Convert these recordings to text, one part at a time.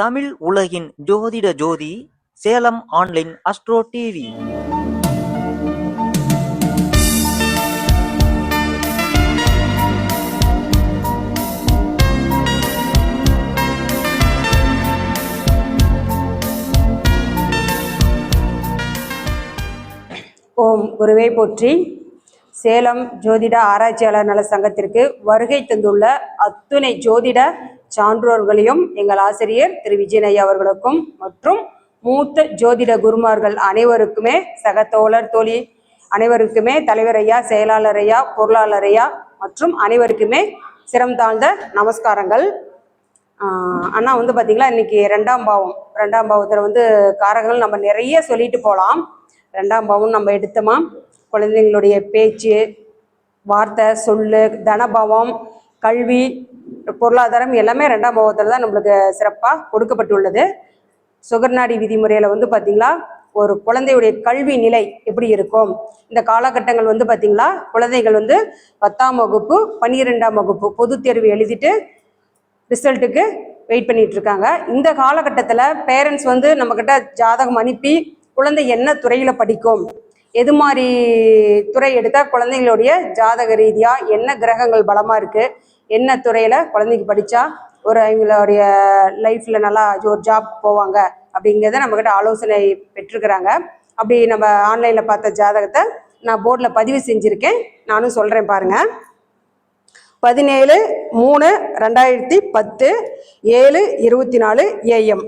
தமிழ் உலகின் ஜோதிட ஜோதி சேலம் ஆன்லைன் அஸ்ட்ரோ டிவி ஓம் குருவை போற்றி. சேலம் ஜோதிட ஆராய்ச்சியாளர் நல சங்கத்திற்கு வருகை தந்துள்ள அத்துணை ஜோதிட சான்றோர்களையும் எங்கள் ஆசிரியர் திரு விஜயனையா அவர்களுக்கும் மற்றும் மூத்த ஜோதிட குருமார்கள் அனைவருக்குமே சக தோழர் தோழி அனைவருக்குமே தலைவர் ஐயா செயலாளர் ஐயா பொருளாளர் ஐயா மற்றும் அனைவருக்குமே சிரம் தாழ்ந்த நமஸ்காரங்கள். அண்ணா வந்து பார்த்தீங்களா இன்னைக்கு ரெண்டாம் பாவம். ரெண்டாம் பாவத்தில் வந்து காரகங்கள் நம்ம நிறைய சொல்லிட்டு போகலாம் ரெண்டாம் பாவம் நம்ம எடுத்தோமா? குழந்தைங்களுடைய பேச்சு வார்த்தை சொல்லு தனபாவம் கல்வி பொருளாதாரம் எல்லாமே ரெண்டாம் பாவத்தில் தான் நம்மளுக்கு சிறப்பாக கொடுக்கப்பட்டுள்ளது. சுகர்நாடி விதிமுறையில் வந்து பார்த்திங்களா ஒரு குழந்தையுடைய கல்வி நிலை எப்படி இருக்கும்? இந்த காலகட்டங்கள் வந்து பார்த்திங்களா குழந்தைகள் வந்து பத்தாம் வகுப்பு பன்னிரெண்டாம் வகுப்பு பொதுத் தேர்வு எழுதிட்டு ரிசல்ட்டுக்கு வெயிட் பண்ணிட்டு இருக்காங்க. இந்த காலகட்டத்தில் பேரண்ட்ஸ் வந்து நம்மக்கிட்ட ஜாதகம் அனுப்பி குழந்தை என்ன துறையில் படிக்கும்? எது மாதிரி துறை எடுத்தால் குழந்தைங்களுடைய ஜாதக ரீதியாக என்ன கிரகங்கள் பலமாக இருக்குது என்ன துறையில் குழந்தைக்கு படித்தா ஒரு அவங்களுடைய லைஃப்பில் நல்லா ஒரு ஜாப் போவாங்க அப்படிங்கிறத நம்மக்கிட்ட ஆலோசனை பெற்றுக்கிறாங்க அப்படி நம்ம ஆன்லைனில் பார்த்த ஜாதகத்தை நான் போர்டில் பதிவு செஞ்சுருக்கேன். நானும் சொல்கிறேன் பாருங்கள் பதினேழு மூணு ரெண்டாயிரத்தி பத்து ஏழு இருபத்தி நாலு ஏஎம்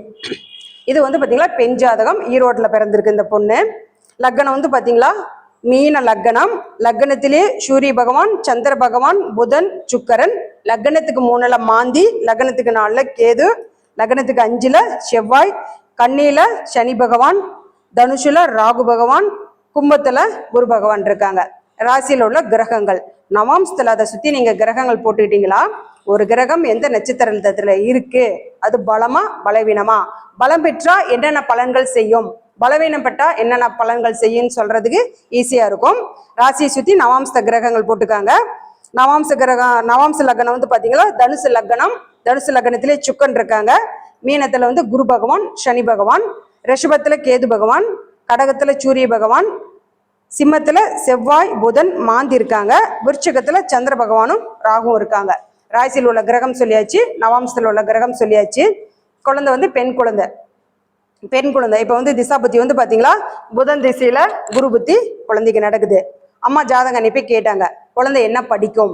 இது வந்து பார்த்தீங்களா பெண் ஜாதகம். ஈரோட்டில் பிறந்திருக்கு இந்த பொண்ணு. லக்னம் வந்து பார்த்தீங்களா மீன லக்னம் லக்னத்திலே சூரிய பகவான் சந்திர பகவான் புதன் சுக்கரன். லக்னத்துக்கு மூணுல மாந்தி லக்னத்துக்கு நாலுல கேது லக்னத்துக்கு அஞ்சுல செவ்வாய் கன்னியில சனி பகவான் தனுஷுல ராகு பகவான் கும்பத்துல குரு பகவான் இருக்காங்க. ராசியில் உள்ள கிரகங்கள். நவாம்சத்துல அதை சுத்தி நீங்க கிரகங்கள் போட்டுக்கிட்டீங்களா? ஒரு கிரகம் எந்த நட்சத்திரத்துல இருக்கு? அது பலமா பலவீனமா? பலம் பெற்றா என்னென்ன பலன்கள் செய்யும்? பலவீனம் என்னென்ன பலன்கள் செய்யுன்னு சொல்றதுக்கு ஈஸியா இருக்கும். ராசியை சுத்தி நவாம்ச கிரகங்கள் போட்டுக்காங்க. நவாம்ச கிரகம் நவாம்ச லக்னம் வந்து பாத்தீங்கன்னா தனுசு லக்னம். தனுசு லக்னத்திலே சுக்கன் இருக்காங்க. மீனத்துல வந்து குரு பகவான் சனி பகவான் ரிஷபத்துல கேது பகவான் கடகத்துல சூரிய பகவான் சிம்மத்துல செவ்வாய் புதன் மாந்தி இருக்காங்க. விருச்சகத்துல சந்திர பகவானும் ராகுவும் இருக்காங்க. ராசியில் உள்ள கிரகம் சொல்லியாச்சு நவாம்சத்தில் உள்ள கிரகம் சொல்லியாச்சு. குழந்தை வந்து பெண் குழந்தை. பெண் குழந்தை. இப்போ வந்து திசா புத்தி வந்து பார்த்தீங்களா புதன் திசையில குரு புத்தி குழந்தைக்கு நடக்குது. அம்மா ஜாதகம் அனுப்பி கேட்டாங்க. குழந்தை என்ன படிக்கும்?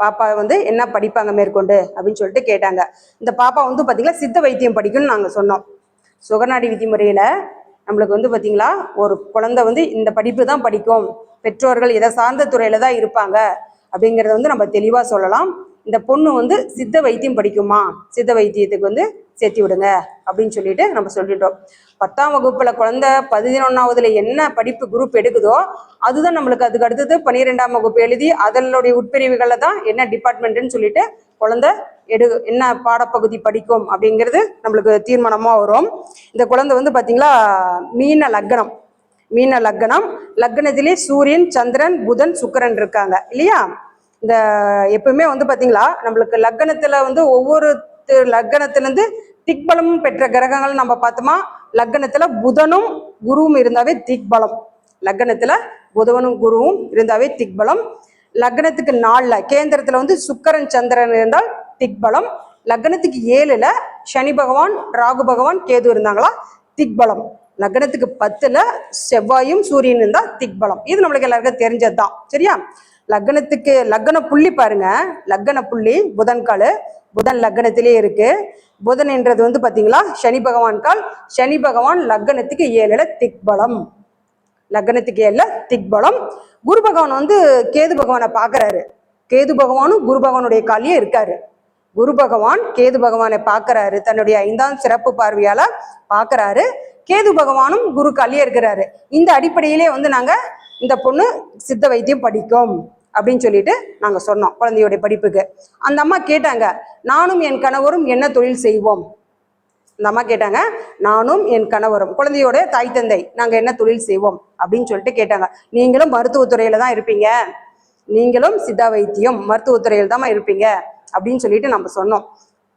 பாப்பா வந்து என்ன படிப்பாங்க மேற்கொண்டு? அப்படின்னு சொல்லிட்டு கேட்டாங்க. இந்த பாப்பா வந்து பார்த்தீங்களா சித்த வைத்தியம் படிக்கும்னு நாங்கள் சொன்னோம். சுகநாடி விதிமுறையில நம்மளுக்கு வந்து பார்த்தீங்களா ஒரு குழந்தை வந்து இந்த படிப்பு தான் படிக்கும். பெற்றோர்கள் எதை சார்ந்த துறையில தான் இருப்பாங்க அப்படிங்கிறத வந்து நம்ம தெளிவாக சொல்லலாம். இந்த பொண்ணு வந்து சித்த வைத்தியம் படிக்குமா? சித்த வைத்தியத்துக்கு வந்து சேர்த்தி விடுங்க அப்படின்னு சொல்லிட்டு நம்ம சொல்லிட்டோம். பத்தாம் வகுப்புல குழந்தை பதினொன்னாவதுல என்ன படிப்பு குரூப் எடுக்குதோ அதுதான் நம்மளுக்கு அதுக்கு அடுத்தது பன்னிரெண்டாம் வகுப்பு எழுதி அதனுடைய உட்பிரிவுகளில் தான் என்ன டிபார்ட்மெண்ட்னு சொல்லிட்டு குழந்தை எடு என்ன பாடப்பகுதி படிக்கும் அப்படிங்கிறது நம்மளுக்கு தீர்மானமாக வரும். இந்த குழந்தை வந்து பார்த்தீங்களா மீன லக்னம். மீன லக்னம். லக்னத்திலே சூரியன் சந்திரன் புதன் சுக்கரன் இருக்காங்க. இல்லையா? இந்த எப்பவுமே வந்து பாத்தீங்களா நம்மளுக்கு லக்னத்துல வந்து ஒவ்வொரு லக்னத்திலிருந்து திக்பலம் பெற்ற கிரகங்கள் நம்ம பார்த்தோமா? லக்னத்துல புதனும் குருவும் இருந்தாவே திக்பலம். லக்னத்துல புதனும் குருவும் இருந்தாவே திக்பலம். லக்னத்துக்கு நாலுல கேந்திரத்துல வந்து சுக்கரன் சந்திரன் இருந்தால் திக்பலம். லக்னத்துக்கு ஏழுல சனி பகவான் ராகு பகவான் கேது இருந்தாங்களா? திக்பலம். லக்னத்துக்கு பத்துல செவ்வாயும் சூரியன் இருந்தா திக்பலம். இது நம்மளுக்கு எல்லாருக்கும் தெரிஞ்சதுதான். சரியா? லக்னத்துக்கு லக்ன புள்ளி பாருங்க. லக்ன புள்ளி புதன் கால் புதன் லக்னத்திலே இருக்கு. புதன் என்றது வந்து பாத்தீங்களா? சனி பகவான் கால். சனி பகவான் லக்னத்துக்கு ஏழுல திக்பலம். லக்னத்துக்கு ஏழுல திக்பலம். குரு பகவான் வந்து கேது பகவானை பார்க்கறாரு கேது பகவானும் குரு பகவானுடைய காலியே இருக்காரு. குரு பகவான் கேது பகவானை பார்க்கறாரு தன்னுடைய ஐந்தாம் சிறப்பு பார்வையால பார்க்கறாரு கேது பகவானும் குரு காலியே இருக்கிறாரு. இந்த அடிப்படையிலே வந்து நாங்க இந்த பொண்ணு சித்த வைத்தியம் படிக்கும் அப்படின்னு சொல்லிட்டு நாங்க சொன்னோம் குழந்தையோட படிப்புக்கு. அந்த அம்மா கேட்டாங்க நானும் என் கணவரும் என்ன தொழில் செய்வோம்? இந்த அம்மா கேட்டாங்க நானும் என் கணவரும் குழந்தையோட தாய் தந்தை நாங்க என்ன தொழில் செய்வோம்? அப்படின்னு சொல்லிட்டு கேட்டாங்க. நீங்களும் மருத்துவத்துறையில தான் இருப்பீங்க. நீங்களும் சித்தா வைத்தியம் மருத்துவத்துறையில் தான் இருப்பீங்க அப்படின்னு சொல்லிட்டு நம்ம சொன்னோம்.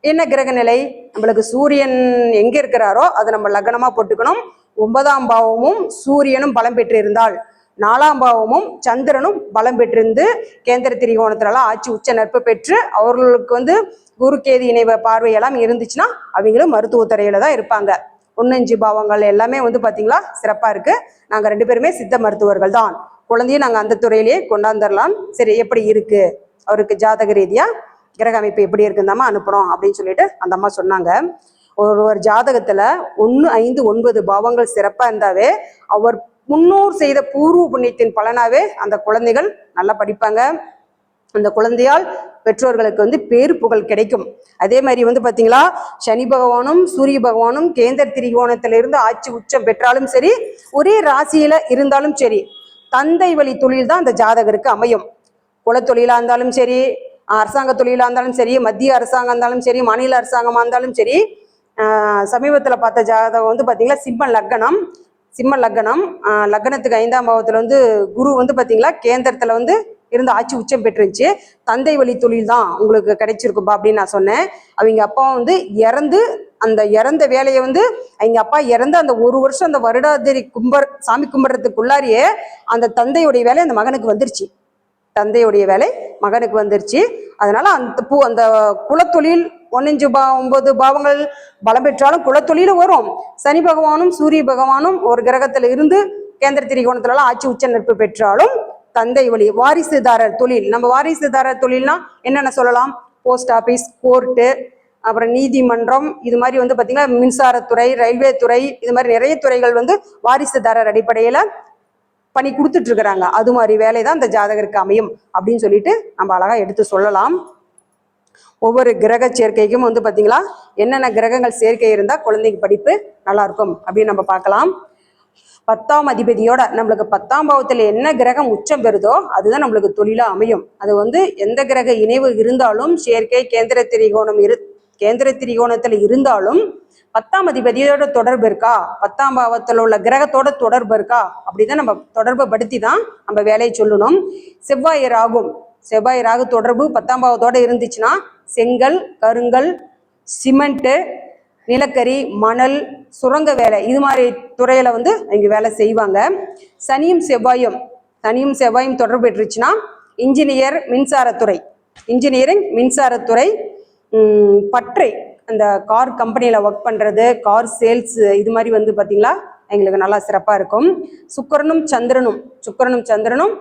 என்ன கிரக நிலை? நம்மளுக்கு சூரியன் எங்க இருக்கிறாரோ அதை நம்ம லக்னமா போட்டுக்கணும். ஒன்பதாம் பாவமும் சூரியனும் பலம் பெற்றிருந்தால் நாலாம் பாவமும் சந்திரனும் பலம் பெற்றிருந்து கேந்திர திரிகோணத்தினால ஆட்சி உச்ச நட்பு பெற்று அவர்களுக்கு வந்து குருகேதி இணைவ பார்வையெல்லாம் இருந்துச்சுன்னா அவங்களும் மருத்துவத்துறையில தான் இருப்பாங்க. ஒன்னஞ்சு பாவங்கள் எல்லாமே வந்து பாத்தீங்களா? சிறப்பா இருக்கு. நாங்க ரெண்டு பேருமே சித்த மருத்துவர்கள் தான். குழந்தையும் நாங்க அந்த துறையிலேயே கொண்டாந்துடலாம் சரி எப்படி இருக்கு? அவருக்கு ஜாதக ரீதியா கிரக அமைப்பு எப்படி இருக்குந்தாமா அனுப்புறோம் அப்படின்னு சொல்லிட்டு அந்த அம்மா சொன்னாங்க. ஒரு ஒரு ஜாதகத்துல ஒன்று ஐந்து ஒன்பது பாவங்கள் சிறப்பா இருந்தாவே அவர் முன்னோர் செய்த பூர்வ புண்ணியத்தின் பலனாவே அந்த குழந்தைகள் நல்லா படிப்பாங்க. அந்த குழந்தையால் பெற்றோர்களுக்கு வந்து பேரு புகழ் கிடைக்கும். அதே மாதிரி வந்து பாத்தீங்களா சனி பகவானும் சூரிய பகவானும் கேந்திர திரிகோணத்திலிருந்து ஆட்சி உச்சம் பெற்றாலும் சரி ஒரே ராசியில இருந்தாலும் சரி தந்தை வழி தொழில் தான் அந்த ஜாதகருக்கு அமையும். குலத்தொழிலா இருந்தாலும் சரி அரசாங்க தொழிலா இருந்தாலும் சரி மத்திய அரசாங்கம் இருந்தாலும் சரி மாநில அரசாங்கமா இருந்தாலும் சரி சமீபத்தில் சமீபத்துல பார்த்த ஜாதகம் வந்து பாத்தீங்களா சிம்ம லக்னம். சிம்ம லக்னம். லக்னத்துக்கு ஐந்தாம் பாவத்தில் வந்து குரு வந்து பார்த்தீங்களா கேந்திரத்தில் வந்து இருந்து ஆட்சி உச்சம் பெற்றுருந்துச்சு. தந்தை வழி தொழில் தான் உங்களுக்கு கிடைச்சிருக்குப்பா அப்படின்னு நான் சொன்னேன். அவங்க அப்பா வந்து இறந்து அந்த இறந்த வேலையை வந்து அவங்க அப்பா இறந்து அந்த ஒரு வருஷம் அந்த வருடாதிரி கும்பர் சாமி கும்பிட்றதுக்குள்ளாரியே அந்த தந்தையுடைய வேலை அந்த மகனுக்கு வந்துருச்சு. தந்தையுடைய வேலை மகனுக்கு வந்துருச்சு. அதனால அந்த பூ அந்த குலத்தொழில் ஒன்னஞ்சு பா ஒன்பது பாவங்கள் பலம் பெற்றாலும் குலத்தொழில வரும். சனி பகவானும் சூரிய பகவானும் ஒரு கிரகத்துல இருந்து கேந்திர திரிகோணத்துலலாம் ஆட்சி உச்ச நட்பு பெற்றாலும் தந்தை வழி வாரிசுதாரர் தொழில். நம்ம வாரிசுதாரர் தொழில்னா என்னென்ன சொல்லலாம்? போஸ்ட் ஆபீஸ் கோர்ட்டு அப்புறம் நீதிமன்றம் இது மாதிரி வந்து பார்த்தீங்கன்னா மின்சாரத்துறை ரயில்வே துறை இது மாதிரி நிறைய துறைகள் வந்து வாரிசுதாரர் அடிப்படையில் பண்ணி கொடுத்துட்டு இருக்கிறாங்க. அது மாதிரி வேலை தான் இந்த ஜாதகருக்கு அமையும் அப்படின்னு சொல்லிட்டு நம்ம அழகாக எடுத்து சொல்லலாம். ஒவ்வொரு கிரக சேர்க்கைக்கும் வந்து பார்த்தீங்களா என்னென்ன கிரகங்கள் சேர்க்கை இருந்தால் குழந்தைக்கு படிப்பு நல்லா இருக்கும் அப்படின்னு நம்ம பார்க்கலாம். பத்தாம் அதிபதியோட நம்மளுக்கு பத்தாம் பாவத்தில் என்ன கிரகம் உச்சம் பெறுதோ அதுதான் நம்மளுக்கு தொழிலாக அமையும். அது வந்து எந்த கிரக இணைவு இருந்தாலும் சேர்க்கை கேந்திர திரிகோணம் இரு கேந்திர திரிகோணத்தில் இருந்தாலும் பத்தாம் அதிபதியோட தொடர்பு இருக்கா? பத்தாம் பாவத்தில் உள்ள கிரகத்தோட தொடர்பு இருக்கா? அப்படிதான் நம்ம தொடர்பு படுத்தி தான் நம்ம வேலையை சொல்லணும். செவ்வாய் ராகும் செவ்வாய் ராகு தொடர்பு பத்தாம் பாவத்தோடு இருந்துச்சுன்னா செங்கல் கருங்கல் சிமெண்ட்டு நிலக்கரி மணல் சுரங்க வேலை இது மாதிரி துறையில வந்து இங்கே வேலை செய்வாங்க. சனியும் செவ்வாயும் சனியும் செவ்வாயும் தொடர்பு பெற்றுச்சுன்னா இன்ஜினியர் மின்சாரத்துறை. இன்ஜினியரிங் மின்சாரத்துறை பற்றை அந்த கார் கம்பெனியில் ஒர்க் பண்ணுறது கார் சேல்ஸ் இது மாதிரி வந்து பார்த்தீங்களா எங்களுக்கு நல்லா சிறப்பாக இருக்கும். சுக்கிரனும் சந்திரனும் சுக்கிரனும் சந்திரனும்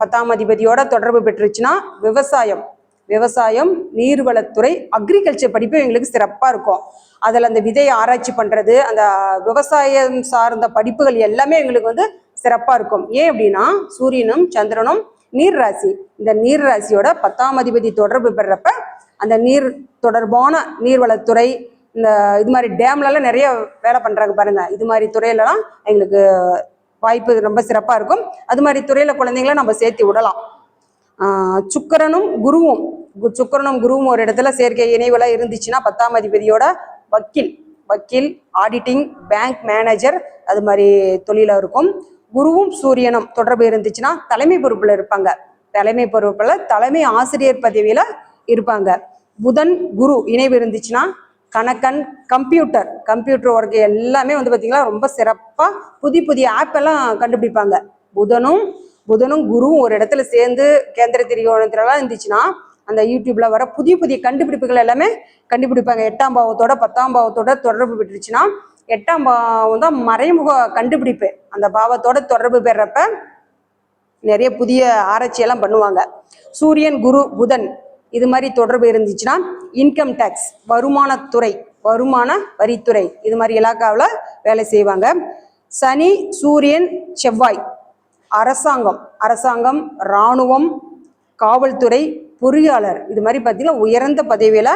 பத்தாம் அதிபதியோட தொடர்பு பெற்றுச்சுன்னா விவசாயம். விவசாயம் நீர்வளத்துறை அக்ரிகல்ச்சர் படிப்பு எங்களுக்கு சிறப்பாக இருக்கும். அதில் அந்த விதையை ஆராய்ச்சி பண்ணுறது அந்த விவசாயம் சார்ந்த படிப்புகள் எல்லாமே எங்களுக்கு வந்து சிறப்பாக இருக்கும். ஏன் அப்படின்னா சூரியனும் சந்திரனும் நீர் ராசி. இந்த நீர் ராசியோட பத்தாம் அதிபதி தொடர்பு பெறப்ப அந்த நீர் தொடர்பான நீர்வளத்துறை இந்த இது மாதிரி டேம்லலாம் நிறைய வேலை பண்ணுறாங்க பாருங்க. இது மாதிரி துறையிலலாம் எங்களுக்கு வாய்ப்பு ரொம்ப சிறப்பாக இருக்கும். அது மாதிரி துறையில் குழந்தைங்கள நம்ம சேர்த்து விடலாம். சுக்கரனும் சுக்கிரனும் குருவும் கு- சுக்கிரனும் குருவும் ஒரு இடத்துல சேர்க்கை இணைவெல்லாம் இருந்துச்சுன்னா பத்தாம் அதிபதியோட வக்கீல் வக்கீல் ஆடிட்டிங் பேங்க் மேனேஜர் அது மாதிரி தொழில இருக்கும். குருவும் சூரியனும் தொடர்பு இருந்துச்சுன்னா தலைமை பொறுப்புல இருப்பாங்க. தலைமை பொறுப்புல தலைமை ஆசிரியர் பதவியில இருப்பாங்க. புதன் குரு இணைவு இருந்துச்சுன்னா கணக்கன் கம்ப்யூட்டர் கம்ப்யூட்டர் ஒர்க் எல்லாமே வந்து பார்த்தீங்கன்னா ரொம்ப சிறப்பாக புதிய புதிய ஆப் எல்லாம் கண்டுபிடிப்பாங்க. புதனும் புதனும் குருவும் ஒரு இடத்துல சேர்ந்து கேந்திர திரிகோணத்துலலாம் இருந்துச்சுன்னா அந்த யூடியூப்ல வர புதிய புதிய கண்டுபிடிப்புகள் எல்லாமே கண்டுபிடிப்பாங்க. எட்டாம் பாவத்தோட பத்தாம் பாவத்தோட தொடர்பு பெற்றுச்சுன்னா எட்டாம் பாவம் தான் மறைமுக கண்டுபிடிப்பு. அந்த பாவத்தோட தொடர்பு பெறப்ப நிறைய புதிய ஆராய்ச்சியெல்லாம் பண்ணுவாங்க. சூரியன் குரு புதன் இது மாதிரி தொடர்பு இருந்துச்சுன்னா இன்கம் டேக்ஸ் வருமானத்துறை வருமான வரித்துறை இது மாதிரி இலாக்காவில் வேலை செய்வாங்க. சனி சூரியன் செவ்வாய் அரசாங்கம் அரசாங்கம் இராணுவம் காவல்துறை பொறியாளர் இது மாதிரி பார்த்தீங்கன்னா உயர்ந்த பதவியில்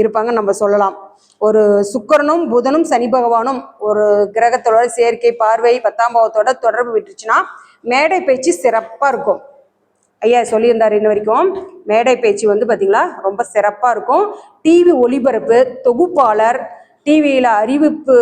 இருப்பாங்க நம்ம சொல்லலாம். ஒரு சுக்கரனும் புதனும் சனி பகவானும் ஒரு கிரகத்தோட சேர்க்கை பார்வை பத்தாம் பாவத்தோட தொடர்பு விட்டுருச்சுன்னா மேடை பேச்சு சிறப்பாக இருக்கும். ஐயா சொல்லியிருந்தார் இன்ன வரைக்கும். மேடை பேச்சு வந்து பார்த்தீங்களா ரொம்ப சிறப்பாக இருக்கும். டிவி ஒளிபரப்பு தொகுப்பாளர் டிவியில் அறிவிப்பு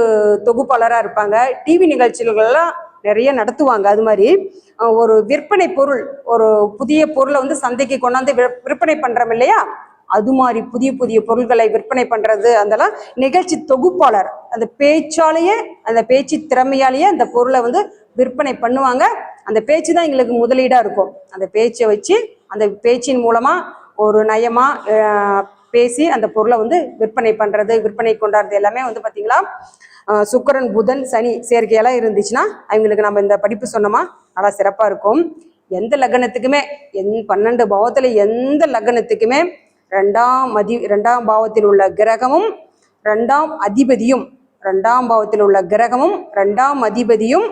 தொகுப்பாளராக இருப்பாங்க. டிவி நிகழ்ச்சிகள்லாம் நிறைய நடத்துவாங்க. அது மாதிரி ஒரு விற்பனை பொருள் ஒரு புதிய பொருளை வந்து சந்தைக்கு கொண்டாந்து விற்- விற்பனை பண்ணுறோம் இல்லையா? அது மாதிரி புதிய புதிய பொருட்களை விற்பனை பண்றது அதெல்லாம் நிகழ்ச்சி தொகுப்பாளர். அந்த பேச்சாலேயே அந்த பேச்சு திறமையாலேயே அந்த பொருளை வந்து விற்பனை பண்ணுவாங்க. அந்த பேச்சு தான் எங்களுக்கு முதலீடா இருக்கும். அந்த பேச்சை வச்சு அந்த பேச்சின் மூலமா ஒரு நயமா பேசி அந்த பொருளை வந்து விற்பனை பண்றது விற்பனை கொண்டாடுறது எல்லாமே வந்து பாத்தீங்களா? சுக்கரன் புதன் சனி சேர்க்கையெல்லாம் இருந்துச்சுன்னா அவங்களுக்கு நம்ம இந்த படிப்பு சொன்னோமா? நல்லா சிறப்பா இருக்கும். எந்த லக்னத்துக்குமே எந் பன்னெண்டு பாவத்துல எந்த லக்னத்துக்குமே ரெண்டாம் மதி ரெண்டாம் பாவத்தில் உள்ள கிரகமும் ரெண்டாம் அதிபதியும் ரெண்டாம் பாவத்தில் உள்ள கிரகமும் ரெண்டாம் அதிபதியும்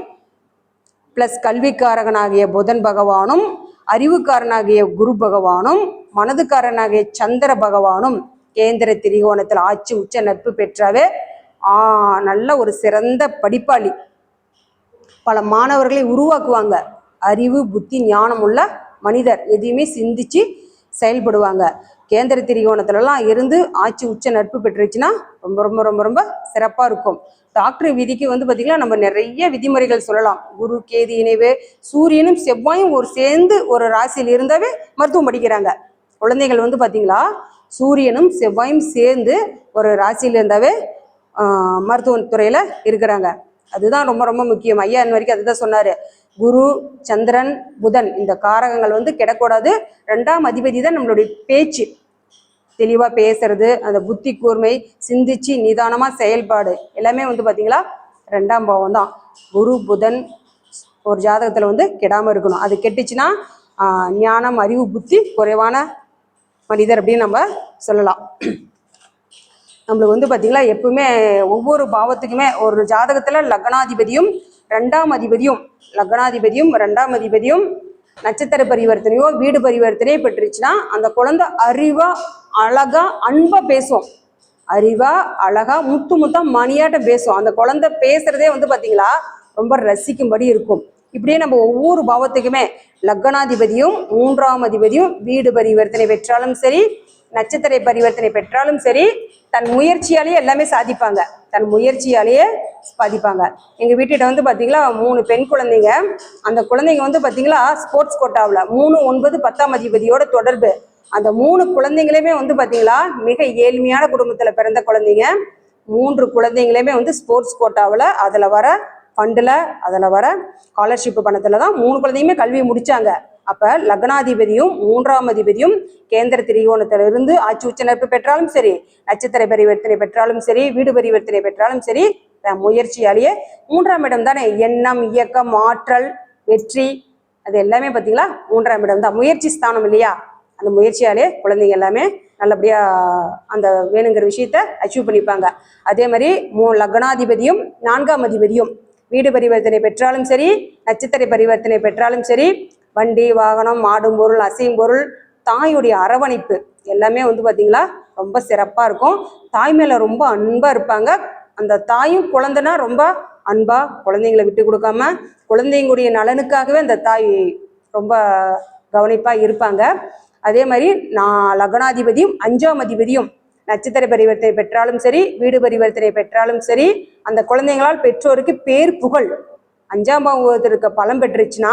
பிளஸ் கல்விக்காரகனாகிய புதன் பகவானும் அறிவுக்காரனாகிய குரு பகவானும் மனதுக்காரனாகிய சந்திர பகவானும் கேந்திர திரிகோணத்தில் ஆட்சி உச்ச நட்பு பெற்றாவே ஆ நல்ல ஒரு சிறந்த படிப்பாளி பல மாணவர்களை உருவாக்குவாங்க அறிவு புத்தி ஞானம் உள்ள மனிதர் எதையுமே சிந்திச்சு செயல்படுவாங்க கேந்திர திரிகோணத்துலலாம் இருந்து ஆட்சி உச்ச நட்பு பெற்றுச்சுன்னா ரொம்ப ரொம்ப ரொம்ப ரொம்ப சிறப்பாக இருக்கும். டாக்டர் விதிக்கு வந்து பார்த்திங்கன்னா நம்ம நிறைய விதிமுறைகள் சொல்லலாம். குரு கேது இணைவு சூரியனும் செவ்வாயும் ஒரு சேர்ந்து ஒரு ராசியில் இருந்தாவே மருத்துவம் படிக்கிறாங்க. குழந்தைகள் வந்து பார்த்திங்களா சூரியனும் செவ்வாயும் சேர்ந்து ஒரு ராசியில் இருந்தாவே மருத்துவத்துறையில் இருக்கிறாங்க. அதுதான் ரொம்ப ரொம்ப முக்கியம். ஐயா இன்ன வரைக்கும் அதுதான் சொன்னார். குரு சந்திரன் புதன் இந்த காரகங்கள் வந்து கிடக்கூடாது ரெண்டாம் அதிபதி தான் நம்மளுடைய பேச்சு. தெளிவாக பேசுறது அந்த புத்தி கூர்மை சிந்திச்சு நிதானமாக செயல்பாடு எல்லாமே வந்து பாத்தீங்களா ரெண்டாம் பாவம் தான். குரு புதன் ஒரு ஜாதகத்தில் வந்து கெடாமல் இருக்கணும். அது கெட்டுச்சுன்னா ஞானம் அறிவு புத்தி குறைவான மனிதர் அப்படின்னு நம்ம சொல்லலாம். நம்மளுக்கு வந்து பாத்தீங்களா எப்பவுமே ஒவ்வொரு பாவத்துக்குமே ஒரு ஜாதகத்தில் லக்னாதிபதியும் ரெண்டாம் அதிபதியும் லக்னாதிபதியும் ரெண்டாம் அதிபதியும் நட்சத்திர பரிவர்த்தனையோ வீடு பரிவர்த்தனையோ பெற்றுச்சுன்னா அந்த குழந்தை அறிவா அழகா அன்பா பேசும். அறிவா அழகா முத்து முத்தா மணியாட்ட பேசும். அந்த குழந்தை பேசுறதே வந்து பாத்தீங்களா ரொம்ப ரசிக்கும்படி இருக்கும். இப்படியே நம்ம ஒவ்வொரு பாவத்துக்குமே லக்னாதிபதியும் மூன்றாம் அதிபதியும் வீடு பரிவர்த்தனை பெற்றாலும் சரி நட்சத்திர பரிவர்த்தனை பெற்றாலும் சரி தன் முயற்சியாலேயே எல்லாமே சாதிப்பாங்க. தன் முயற்சியாலேயே சாதிப்பாங்க எங்கள் வீட்டிட்ட வந்து பார்த்திங்களா மூணு பெண் குழந்தைங்க. அந்த குழந்தைங்க வந்து பாத்தீங்களா ஸ்போர்ட்ஸ் கோட்டாவில். மூணு ஒன்பது பத்தாம் அதிபதியோட தொடர்பு. அந்த மூணு குழந்தைங்களுமே வந்து பார்த்திங்களா மிக ஏழ்மையான குடும்பத்தில் பிறந்த குழந்தைங்க. மூன்று குழந்தைங்களுமே வந்து ஸ்போர்ட்ஸ் கோட்டாவில் அதில் வர ஃபண்டில் அதில் வர ஸ்காலர்ஷிப் பணத்தில் தான் மூணு குழந்தையுமே கல்வி முடித்தாங்க அப்போ லக்னாதிபதியும் மூன்றாம் அதிபதியும் கேந்திர திரிகோணத்திலிருந்து ஆட்சி உச்ச பெற்றாலும் சரி நட்சத்திர பரிவர்த்தனை பெற்றாலும் சரி வீடு பரிவர்த்தனை பெற்றாலும் சரி தன் முயற்சியாலேயே மூன்றாம் இடம் தானே எண்ணம் இயக்கம் ஆற்றல் வெற்றி அது எல்லாமே பார்த்தீங்களா மூன்றாம் இடம் தான். முயற்சி ஸ்தானம் இல்லையா? அந்த முயற்சியாலே குழந்தைங்க எல்லாமே நல்லபடியா அந்த வேணுங்கிற விஷயத்த அச்சீவ் பண்ணிப்பாங்க. அதே மாதிரி மூ லக்னாதிபதியும் நான்காம் அதிபதியும் வீடு பரிவர்த்தனை பெற்றாலும் சரி நட்சத்திர பரிவர்த்தனை பெற்றாலும் சரி வண்டி வாகனம் மாடும் பொருள் அசையும் பொருள் தாயுடைய அரவணைப்பு எல்லாமே வந்து பார்த்திங்களா ரொம்ப சிறப்பாக இருக்கும். தாய் மேலே ரொம்ப அன்பாக இருப்பாங்க. அந்த தாயும் குழந்தைனா ரொம்ப அன்பாக குழந்தைங்களை விட்டு கொடுக்காம குழந்தைங்களுடைய நலனுக்காகவே அந்த தாய் ரொம்ப கவனிப்பாக இருப்பாங்க. அதே மாதிரி நான் லக்னாதிபதியும் அஞ்சாம் அதிபதியும் நட்சத்திர பரிவர்த்தனை பெற்றாலும் சரி வீடு பரிவர்த்தனை பெற்றாலும் சரி அந்த குழந்தைங்களால் பெற்றோருக்கு பேர் புகழ். அஞ்சாம் பாவத்திற்கு பலம் பெற்றுச்சுன்னா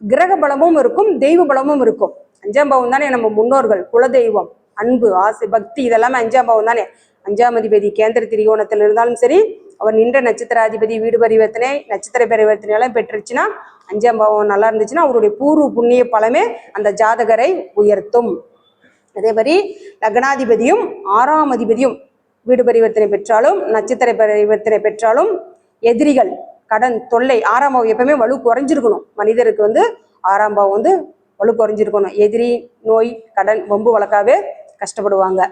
கிரக பலமும் இருக்கும் தெய்வ பலமும் இருக்கும். அஞ்சாம் பாவம் தானே நம்ம முன்னோர்கள் குலதெய்வம் அன்பு ஆசை பக்தி இதெல்லாமே அஞ்சாம் பாவம் தானே. அஞ்சாம் அதிபதி கேந்திர திரிகோணத்தில் இருந்தாலும் சரி அவர் நின்ற நட்சத்திராதிபதி வீடு பரிவர்த்தனை நட்சத்திர பரிவர்த்தனை எல்லாம் பெற்றுச்சுன்னா அஞ்சாம் பாவம் நல்லா இருந்துச்சுன்னா அவருடைய பூர்வ புண்ணிய பலமே அந்த ஜாதகரை உயர்த்தும். அதே மாதிரி லக்னாதிபதியும் ஆறாம் அதிபதியும் வீடு பரிவர்த்தனை பெற்றாலும் நட்சத்திர பரிவர்த்தனை பெற்றாலும் எதிரிகள் கடன் தொல்லை ஆறாம் பாவம் எப்பவுமே வலு குறைஞ்சிருக்கணும். மனிதருக்கு வந்து ஆறாம் பாவம் வந்து வலு குறைஞ்சிருக்கணும். எதிரி நோய் கடன் வம்பு வழக்காவே கஷ்டப்படுவாங்க.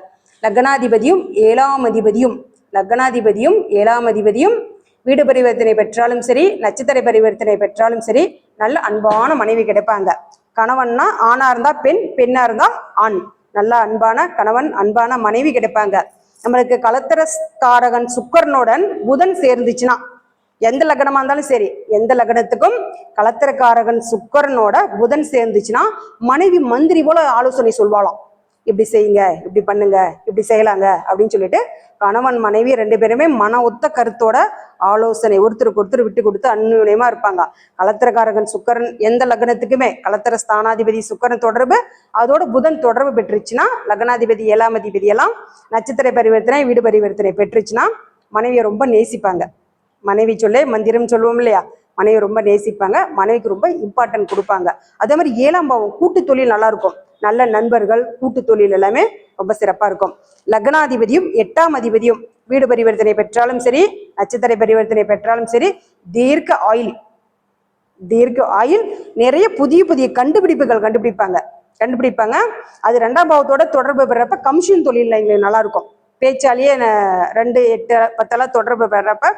லக்னாதிபதியும் ஏழாம் அதிபதியும் லக்னாதிபதியும் ஏழாம் அதிபதியும் வீடு பரிவர்த்தனை பெற்றாலும் சரி நட்சத்திர பரிவர்த்தனை பெற்றாலும் சரி நல்ல அன்பான மனைவி கிடைப்பாங்க. கணவன்னா ஆணா இருந்தா பெண் பெண்ணா இருந்தா ஆண். நல்ல அன்பான கணவன் அன்பான மனைவி கிடைப்பாங்க. நம்மளுக்கு கலத்திரஸ்காரகன் சுக்கரனுடன் புதன் சேர்ந்துச்சுன்னா எந்த லக்னமா இருந்தாலும் சரி எந்த லக்னத்துக்கும் கலத்திரக்காரகன் சுக்கரனோட புதன் சேர்ந்துச்சுன்னா மனைவி மந்திரி போல ஆலோசனை சொல்வாளாம். இப்படி செய்யுங்க இப்படி பண்ணுங்க இப்படி செய்யலாங்க அப்படின்னு சொல்லிட்டு கணவன் மனைவி ரெண்டு பேருமே மன ஒத்த கருத்தோட ஆலோசனை ஒருத்தருக்கு ஒருத்தர் விட்டு கொடுத்து அந்யுன்யமா இருப்பாங்க. கலத்திரக்காரகன் சுக்கரன் எந்த லக்னத்துக்குமே கலத்திர ஸ்தானாதிபதி சுக்கரன் தொடர்பு அதோட புதன் தொடர்பு பெற்றுச்சுன்னா லக்னாதிபதி ஏழாம் அதிபதி எல்லாம் நட்சத்திர பரிவர்த்தனை வீடு பரிவர்த்தனை பெற்றுச்சுன்னா மனைவியை ரொம்ப நேசிப்பாங்க. மனைவி சொல்லே மந்திரம் சொல்லுவோம் இல்லையா? மனைவி ரொம்ப நேசிப்பாங்க மனைவிக்கு ரொம்ப இம்பார்ட்டன்ட் கொடுப்பாங்க. அதே மாதிரி ஏழாம் பாவம் கூட்டு தொழில் நல்லா இருக்கும். நல்ல நண்பர்கள் கூட்டு தொழில் எல்லாமே ரொம்ப சிறப்பா இருக்கும். லக்னாதிபதியும் எட்டாம் அதிபதியும் வீடு பரிவர்த்தனை பெற்றாலும் சரி நட்சத்திர பரிவர்த்தனை பெற்றாலும் சரி தீர்க்க ஆயில் தீர்க்க ஆயில் நிறைய புதிய புதிய கண்டுபிடிப்புகள் கண்டுபிடிப்பாங்க. கண்டுபிடிப்பாங்க. அது ரெண்டாம் பாவத்தோட தொடர்பு பெறப்ப கமிஷன் தொழில் எங்களுக்கு நல்லா இருக்கும். பேச்சாலேயே ரெண்டு எட்டு பத்தெல்லாம் தொடர்பு பெறப்ப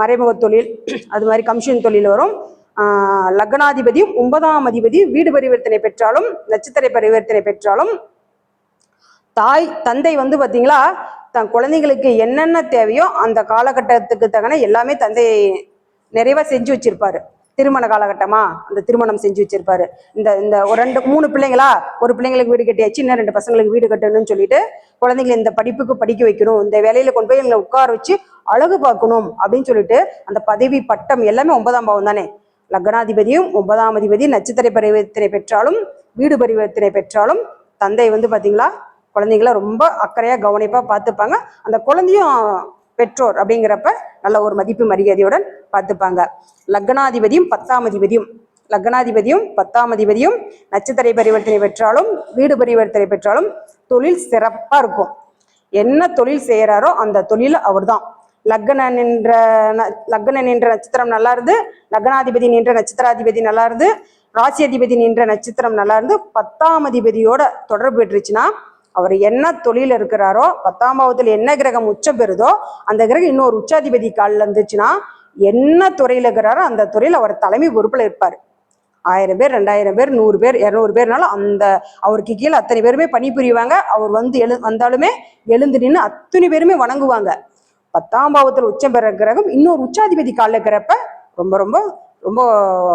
மறைமுக தொழில் அது மாதிரி கமிஷன் தொழில் வரும். லக்னாதிபதி லக்னாதிபதியும் ஒன்பதாம் அதிபதி வீடு பரிவர்த்தனை பெற்றாலும் நட்சத்திர பரிவர்த்தனை பெற்றாலும் தாய் தந்தை வந்து பார்த்தீங்களா தன் குழந்தைங்களுக்கு என்னென்ன தேவையோ அந்த காலகட்டத்துக்கு தகன எல்லாமே தந்தை நிறைவா செஞ்சு வச்சிருப்பாரு. திருமண காலகட்டமா அந்த திருமணம் செஞ்சு வச்சிருப்பாரு. இந்த இந்த ஒரு ரெண்டு மூணு பிள்ளைங்களா ஒரு பிள்ளைங்களுக்கு வீடு கட்டியாச்சு இன்னும் ரெண்டு பசங்களுக்கு வீடு கட்டணும்னு சொல்லிட்டு குழந்தைங்களை இந்த படிப்புக்கு படிக்க வைக்கணும். இந்த வேலையில கொண்டு போய் எங்களை உட்கார வச்சு அழகு பார்க்கணும் அப்படின்னு சொல்லிட்டு அந்த பதவி பட்டம் எல்லாமே ஒன்பதாம் பாவம் தானே? லக்னாதிபதியும் ஒன்பதாம் அதிபதி நட்சத்திர பரிவர்த்தனை பெற்றாலும் வீடு பரிவர்த்தனை பெற்றாலும் தந்தை வந்து பார்த்தீங்களா குழந்தைங்கள ரொம்ப அக்கறையாக கவனிப்பாக பார்த்துப்பாங்க. அந்த குழந்தையும் பெற்றோர் அப்படிங்கிறப்ப நல்ல ஒரு மதிப்பு மரியாதையுடன் பார்த்துப்பாங்க. லக்னாதிபதியும் பத்தாம் அதிபதியும் லக்னாதிபதியும் பத்தாம் அதிபதியும் நட்சத்திர பரிவர்த்தனை பெற்றாலும் வீடு பரிவர்த்தனை பெற்றாலும் தொழில் சிறப்பாக இருக்கும். என்ன தொழில் செய்கிறாரோ அந்த தொழில் அவர்தான். லக்ன நின்ற ந- லக்ன நின்ற நட்சத்திரம் நல்லா இருந்து லக்னாதிபதி நின்ற நட்சத்திராதிபதி நல்லா இருந்து ராசி அதிபதி நின்ற நட்சத்திரம் நல்லா இருந்து பத்தாம் அதிபதியோட தொடர்பு பெற்றுச்சுன்னா அவர் என்ன தொழில் இருக்கிறாரோ பத்தாம் பாவத்தில் என்ன கிரகம் உச்சம் பெறுதோ அந்த கிரகம் இன்னொரு உச்சாதிபதி காலில் இருந்துச்சுன்னா என்ன துறையில் இருக்கிறாரோ அந்த துறையில் அவர் தலைமை பொறுப்பில் இருப்பார். ஆயிரம் பேர் ரெண்டாயிரம் பேர் நூறு பேர் இரநூறு பேர்னாலும் அந்த அவருக்கு கீழே அத்தனை பேருமே பணிபுரிவாங்க. அவர் வந்து எழு வந்தாலுமே எழுந்து நின்று அத்தனை பேருமே வணங்குவாங்க. பத்தாம் பாவத்தில் உச்சம் பெற கிரகம் இன்னொரு உச்சாதிபதி காலில் இருக்கிறப்ப ரொம்ப ரொம்ப ரொம்ப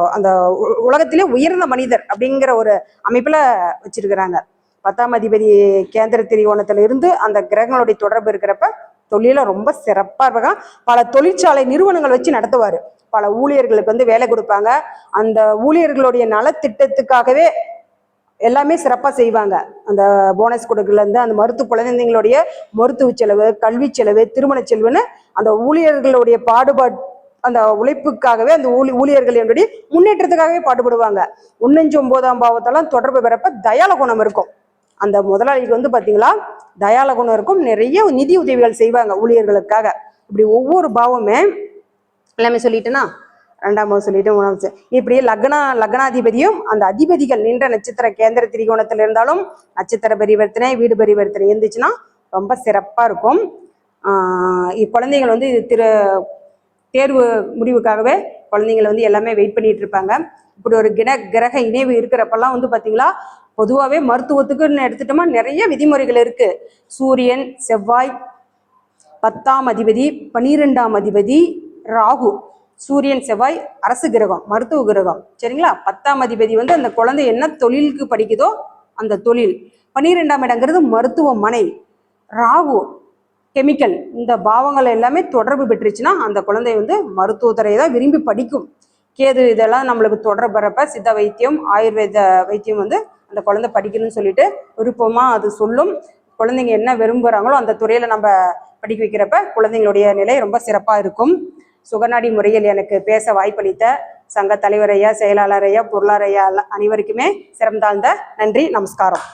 அந்த உ- உலகத்திலே உயர்ந்த மனிதர் அப்படிங்கிற ஒரு அமைப்பில் வச்சிருக்கிறாங்க. பத்தாம் அதிபதி கேந்திர திரிகோணத்துல இருந்து அந்த கிரகங்களுடைய தொடர்பு இருக்கிறப்ப தொழில ரொம்ப சிறப்பாக இருப்பாங்க. பல தொழிற்சாலை நிறுவனங்கள் வச்சு நடத்துவார். பல ஊழியர்களுக்கு வந்து வேலை கொடுப்பாங்க. அந்த ஊழியர்களுடைய நலத்திட்டத்துக்காகவே எல்லாமே சிறப்பாக செய்வாங்க. அந்த போனஸ் கொடுக்கலேருந்து அந்த மருத்துவ குழந்தைங்களுடைய மருத்துவ செலவு கல்வி செலவு திருமண செலவுன்னு அந்த ஊழியர்களுடைய பாடுபாட் அந்த உழைப்புக்காகவே அந்த ஊழி ஊழியர்கள் என்னுடைய முன்னேற்றத்துக்காகவே பாடுபடுவாங்க. ஒன்னஞ்சு ஒன்பதாம் பாவத்தெல்லாம் தொடர்பு பெறப்ப தயால குணம் இருக்கும். அந்த முதலாளிக்கு வந்து பார்த்தீங்களா தயால குணம் இருக்கும். நிறைய நிதி உதவிகள் செய்வாங்க ஊழியர்களுக்காக. இப்படி ஒவ்வொரு பாவமே எல்லாமே சொல்லிட்டேன்னா ரெண்டாம் பாவம் சொல்லிட்டு மூணாம் இப்படி லக்னா லக்னாதிபதியும் அந்த அதிபதிகள் நின்ற நட்சத்திர கேந்திர திரிகோணத்தில் இருந்தாலும் நட்சத்திர பரிவர்த்தனை வீடு பரிவர்த்தனை இருந்துச்சுன்னா ரொம்ப சிறப்பாக இருக்கும். குழந்தைகள் வந்து இது திரு தேர்வு முடிவுக்காகவே குழந்தைங்களை வந்து எல்லாமே வெயிட் பண்ணிட்டு இருப்பாங்க. இப்படி ஒரு கிர கிரக இணைவு இருக்கிறப்பெல்லாம் வந்து பார்த்தீங்களா பொதுவாகவே மருத்துவத்துக்குன்னு எடுத்துட்டோமா நிறைய விதிமுறைகள் இருக்கு. சூரியன் செவ்வாய் பத்தாம் அதிபதி பனிரெண்டாம் அதிபதி ராகு. சூரியன் செவ்வாய் அரசு கிரகம் மருத்துவ கிரகம். சரிங்களா? பத்தாம் அதிபதி வந்து அந்த குழந்தை என்ன தொழிலுக்கு படிக்குதோ அந்த தொழில். பன்னிரெண்டாம் இடங்கிறது மருத்துவமனை. ராகு கெமிக்கல் இந்த பாவங்கள் எல்லாமே தொடர்பு பெற்றுச்சுன்னா அந்த குழந்தை வந்து மருத்துவத்துறையை தான் விரும்பி படிக்கும். கேது இதெல்லாம் நம்மளுக்கு தொடர்புறப்ப சித்த வைத்தியம் ஆயுர்வேத வைத்தியம் வந்து அந்த குழந்தை படிக்கணும்னு சொல்லிட்டு விருப்பமாக அது சொல்லும். குழந்தைங்க என்ன விரும்புகிறாங்களோ அந்த துறையில் நம்ம படிக்க வைக்கிறப்ப குழந்தைங்களுடைய நிலை ரொம்ப சிறப்பாக இருக்கும். சுகநாடி முறையில் எனக்கு பேச வாய்ப்பளித்த சங்க தலைவரையா செயலாளரையா பொருளாரையா அனைவருக்குமே சிறந்தாழ்ந்த நன்றி நமஸ்காரம்.